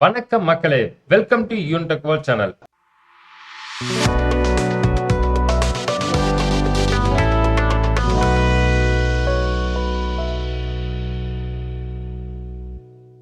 வணக்கம் மக்களே. Welcome to Yuntech world channel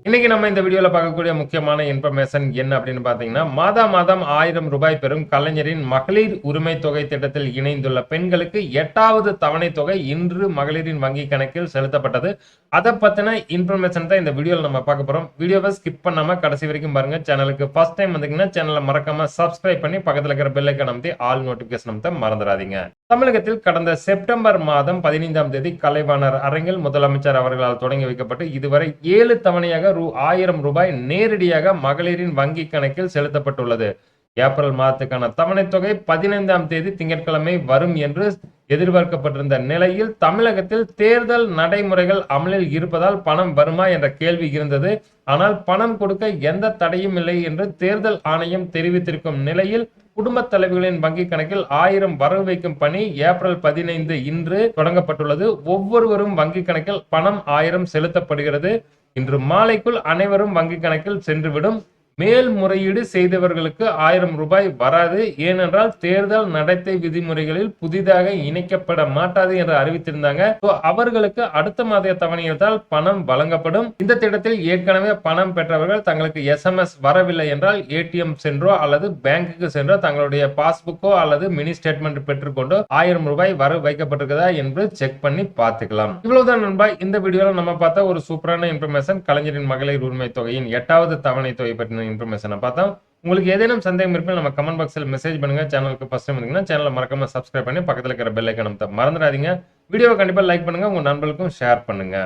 இன்னைக்கு நம்ம இந்த வீடியோல பார்க்கக்கூடிய முக்கியமான இன்ஃபர்மேஷன் என்ன அப்படின்னு பாத்தீங்கன்னா மாதா மாதம் ஆயிரம் ரூபாய் பெறும் கலைஞரின் மகளிர் உரிமை தொகை திட்டத்தில் இணைந்துள்ள பெண்களுக்கு எட்டாவது தவணை தொகை இன்று மகளிரின் வங்கி கணக்கில் செலுத்தப்பட்டது. அதை பத்தின இன்ஃபர்மேஷன் தான் இந்த வீடியோல நம்ம பார்க்க போறோம். வீடியோவை ஸ்கிப் பண்ணாம கடைசி வரைக்கும் பாருங்க. சேனலுக்கு ஃபர்ஸ்ட் டைம் வந்தீங்கன்னா சேனலை மறக்காம சப்ஸ்கிரைப் பண்ணி பக்கத்துல இருக்கிற பெல் ஐக்கன் அமைத்து ஆல் நோட்டிபிகேஷன் அமைத்த மறந்துடாதீங்க. தமிழகத்தில் கடந்த செப்டம்பர் மாதம் பதினைந்தாம் தேதி கலைவாணர் அரங்கில் முதலமைச்சர் அவர்களால் தொடங்கி வைக்கப்பட்டு இதுவரை ஏழு தவணையாக ரூ ஆயிரம் ரூபாய் நேரடியாக மகளிரின் வங்கி கணக்கில் செலுத்தப்பட்டுள்ளது. ஏப்ரல் மாதத்துக்கான தவணைத் தொகை பதினைந்தாம் தேதி திங்கட்கிழமை வரும் என்று எதிர்பார்க்கப்பட்டிருந்த நிலையில் தமிழகத்தில் தேர்தல் நடைமுறைகள் அமலில் இருப்பதால் பணம் வருமா என்ற கேள்வி இருந்தது. ஆனால் பணம் கொடுக்க எந்த தடையும் இல்லை என்று தேர்தல் ஆணையம் தெரிவித்திருக்கும் நிலையில் குடும்பத் தலைவிகளின் வங்கி கணக்கில் ஆயிரம் வரவு வைக்கும் பணி ஏப்ரல் பதினைந்து இன்று தொடங்கப்பட்டுள்ளது. ஒவ்வொருவரும் வங்கி கணக்கில் பணம் ஆயிரம் செலுத்தப்படுகிறது. இன்று மாலைக்குள் அனைவரும் வங்கி கணக்கில் சென்றுவிடும். மேல்முறையீடு செய்தவர்களுக்கு ஆயிரம் ரூபாய் வராது. ஏனென்றால் தேர்தல் நடத்தை விதிமுறைகளில் புதிதாக இணைக்கப்பட மாட்டாது என்று அறிவித்திருந்தாங்க. அவர்களுக்கு அடுத்த மாத தவணையத்தால் பணம் வழங்கப்படும். இந்த திட்டத்தில் ஏற்கனவே பணம் பெற்றவர்கள் தங்களுக்கு எஸ்எம்எஸ் வரவில்லை என்றால் ஏடிஎம் சென்றோ அல்லது பேங்குக்கு சென்றோ தங்களுடைய பாஸ்புக்கோ அல்லது மினி ஸ்டேட்மெண்ட் பெற்றுக்கொண்டோ ஆயிரம் ரூபாய் வர வைக்கப்பட்டிருக்குதா என்று செக் பண்ணி பார்த்துக்கலாம். இவ்வளவுதான் நண்பா. இந்த வீடியோவில் நம்ம பார்த்த ஒரு சூப்பரான இன்ஃபர்மேஷன் கலைஞரின் மகளிர் உரிமை தொகையின் எட்டாவது தவணை தொகை பற்றின இன்ஃபர்மேஷனை பார்த்தோம் உங்களுக்கு ஏதேனும் சந்தேகம் இருப்பில் நம்ம கமெண்ட் பாக்ஸில் மெசேஜ் பண்ணுங்க. சேனலுக்கு ஃபஸ்ட் டைம் வந்தீங்கன்னா சேனலை மறக்காம சப்ஸ்கிரைப் பண்ணி பக்கத்தில் இருக்கிற பெல் ஐக்கன் மறந்துடாதீங்க. வீடியோவை கண்டிப்பாக லைக் பண்ணுங்க. உங்கள் நண்பர்களுக்கும் ஷேர் பண்ணுங்கள்